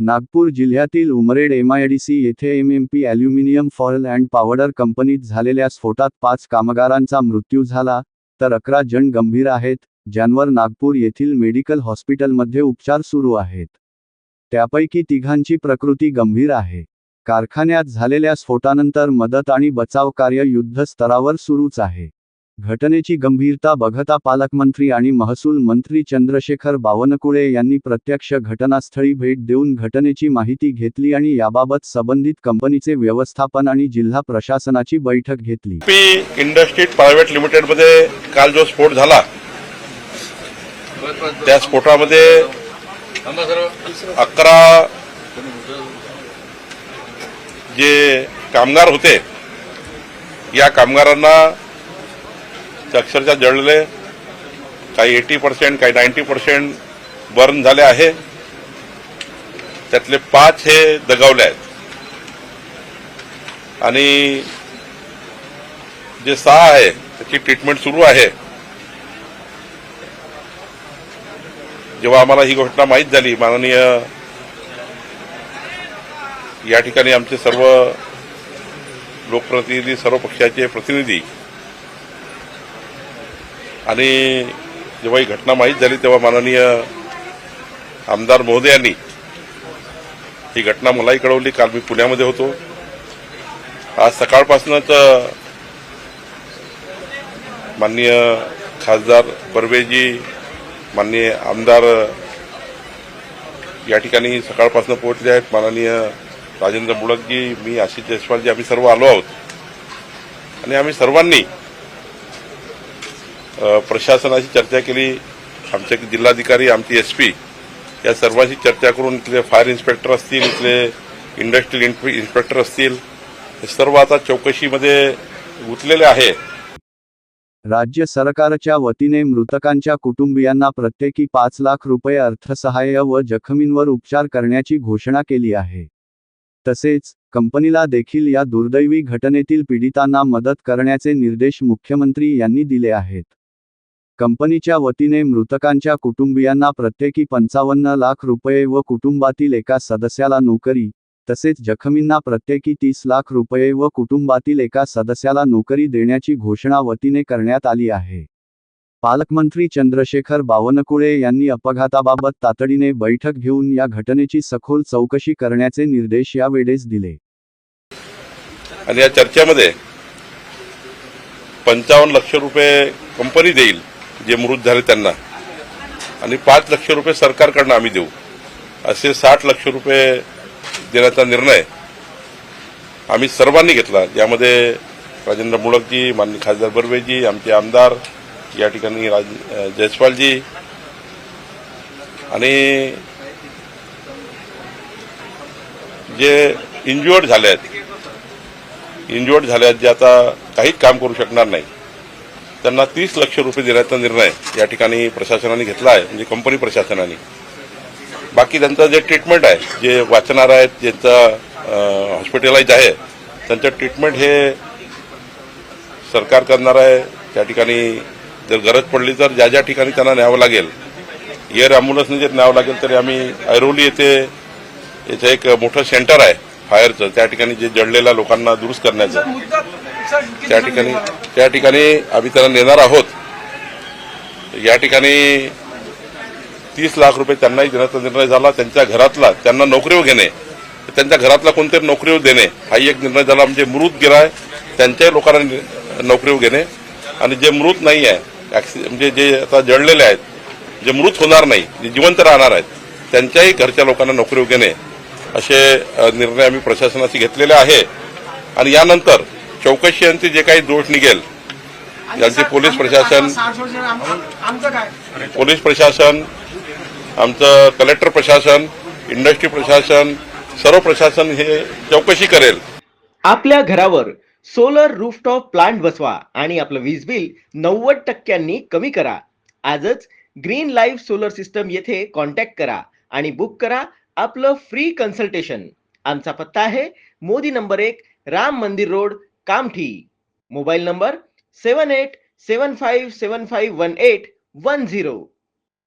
नागपूर जिल्ह्यातील उमरेड एमआयडीसी येथे MMP aluminium फॉरल अँड पावडर कंपनीत झालेल्या स्फोटात पाच कामगारांचा मृत्यू झाला तर अकरा जण गंभीर आहेत ज्यांवर नागपूर येथील मेडिकल हॉस्पिटलमध्ये उपचार सुरू आहेत. त्यापैकी तिघांची प्रकृती गंभीर आहे. कारखान्यात झालेल्या स्फोटानंतर मदत आणि बचाव कार्य युद्ध स्तरावर सुरूच आहे. घटनेची गंभीरता बघता पालकमंत्री आणि महसूल मंत्री चंद्रशेखर बावनकुळे यांनी प्रत्यक्ष घटनास्थळी भेट देऊन घटनेची माहिती घेतली आणि याबाबत संबंधित कंपनीचे व्यवस्थापन आणि जिल्हा प्रशासनाची बैठक घेतली. पी इंडस्ट्रीज प्रायव्हेट लिमिटेडमध्ये काल जो स्फोट झाला त्या स्फोटामध्ये अकरा जे कामगार होते या कामगारांना ते अक्षरशः जळले. काही एटी पर्सेंट काही नाईन्टी पर्सेंट बर्न झाले आहे. त्यातले पाच हे दगावले आहेत. आणि जे सहा आहे त्याची ट्रीटमेंट सुरू आहे. जेव्हा आम्हाला ही घटना माहीत झाली माननीय या ठिकाणी आमचे सर्व लोकप्रतिनिधी सर्व पक्षाचे प्रतिनिधी आणि जेव्हा ही घटना माहीत झाली तेव्हा माननीय आमदार महोदयांनी ही घटना मलाही कळवली. काल मी पुण्यामध्ये होतो. आज सकाळपासूनच माननीय खासदार बर्वेजी माननीय आमदार या ठिकाणी सकाळपासून पोहोचले आहेत. माननीय राजेंद्र मुळकजी मी आशिष जयस्वालजी आम्ही सर्व आलो आहोत. आणि आम्ही सर्वांनी प्रशासनाशी चर्चा केली. आमचे जिल्हाधिकारी आमची एस पी या सर्वांशी चर्चा करून इथले फायर इन्स्पेक्टर असतील इथले इंडस्ट्रियल इन्स्पेक्टर असतील हे सर्व आता चौकशीमध्ये गुंतलेले आहे. राज्य सरकारच्या वतीने मृतकांच्या कुटुंबियांना प्रत्येकी पाच लाख रुपये अर्थसहाय्य व जखमींवर उपचार करण्याची घोषणा केली आहे. तसेच कंपनीला देखील या दुर्दैवी घटनेतील पीडितांना मदत करण्याचे निर्देश मुख्यमंत्री यांनी दिले आहेत. कंपनीच्या वतीने मृतकांच्या कुटुंबियांना प्रत्येकी पंचावन्न लाख रुपये व कुटुंबातील एका सदस्याला नोकरी तसेच जखमींना प्रत्येकी तीस लाख रुपये व कुटुंबातील एका सदस्याला नोकरी देण्याची घोषणा वतीने करण्यात आली आहे. पालकमंत्री चंद्रशेखर बावनकुळे यांनी अपघाताबाबत तातडीने बैठक घेऊन या घटनेची सखोल चौकशी करण्याचे निर्देश यावेळेस दिले. आणि या चर्चेमध्ये पंचावन्न लक्ष रुपये कंपनी देईल जे मृत झाले त्यांना. आणि पाच लक्ष रुपये सरकारकडनं आम्ही देऊ. असे साठ लक्ष रुपये देण्याचा निर्णय आम्ही सर्वांनी घेतला. यामध्ये राजेंद्र मुळकजी माननीय खासदार बर्वेजी आमचे आमदार या ठिकाणी राज जयस्वालजी आणि जे इंज्युअर्ड झाले आहेत. इंज्युअर्ड झाले आहेत जे आता काहीच काम करू शकणार नाही. त्यांना तीस लक्ष रुपये देण्याचा निर्णय या ठिकाणी प्रशासनाने घेतला आहे म्हणजे कंपनी प्रशासनाने. बाकी त्यांचं जे ट्रीटमेंट आहे जे वाचणार आहेत ज्यांचं हॉस्पिटलाइज आहे त्यांचं ट्रीटमेंट हे सरकार करणार आहे. त्या ठिकाणी जर गरज पडली तर ज्या ज्या ठिकाणी त्यांना न्यावं लागेल एअर ॲम्ब्युलन्सने जर न्यावं लागेल तरी आम्ही ऐरोली येथे याचं एक मोठं सेंटर आहे फायरचं त्या ठिकाणी जे जडलेल्या लोकांना दुरुस्त करण्याचं. त्या ठिकाणी त्या ठिकाणी आम्ही त्यांना नेणार आहोत. या ठिकाणी तीस लाख रुपये त्यांनाही देण्याचा निर्णय झाला. त्यांच्या घरातला त्यांना नोकरीवर घेणे. त्यांच्या घरातला कोणतरी नोकरीवर देणे. हाही एक निर्णय झाला. म्हणजे मृत गिराय त्यांच्याही लोकांना नोकरीवर घेणे. आणि जे मृत नाही आहे म्हणजे जे आता जळलेले आहेत जे मृत होणार नाही जे जिवंत राहणार आहेत त्यांच्याही घरच्या लोकांना नोकरीवर घेणे. असे निर्णय आम्ही प्रशासनाशी घेतलेले आहे. आणि यानंतर चौकशी अंती जे काही दोष निघेल यांचे पोलीस प्रशासन आमचं काय? पोलीस प्रशासन आमचं कलेक्टर प्रशासन इंडस्ट्री प्रशासन सर्व प्रशासन हे चौकशी करेल. आपल्या घरावर सोलर रूफटॉप प्लांट बसवा आणि आपलं वीज बिल नव्वद टक्क्यांनी कमी करा. आजच ग्रीन लाईफ सोलर सिस्टम येथे कॉन्टॅक्ट करा आणि बुक करा आपलं फ्री कन्सल्टेशन आमचा पत्ता आहे मोदी नंबर एक Ram Mandir road Kamthi mobile number seven eight seven five seven five one eight one zero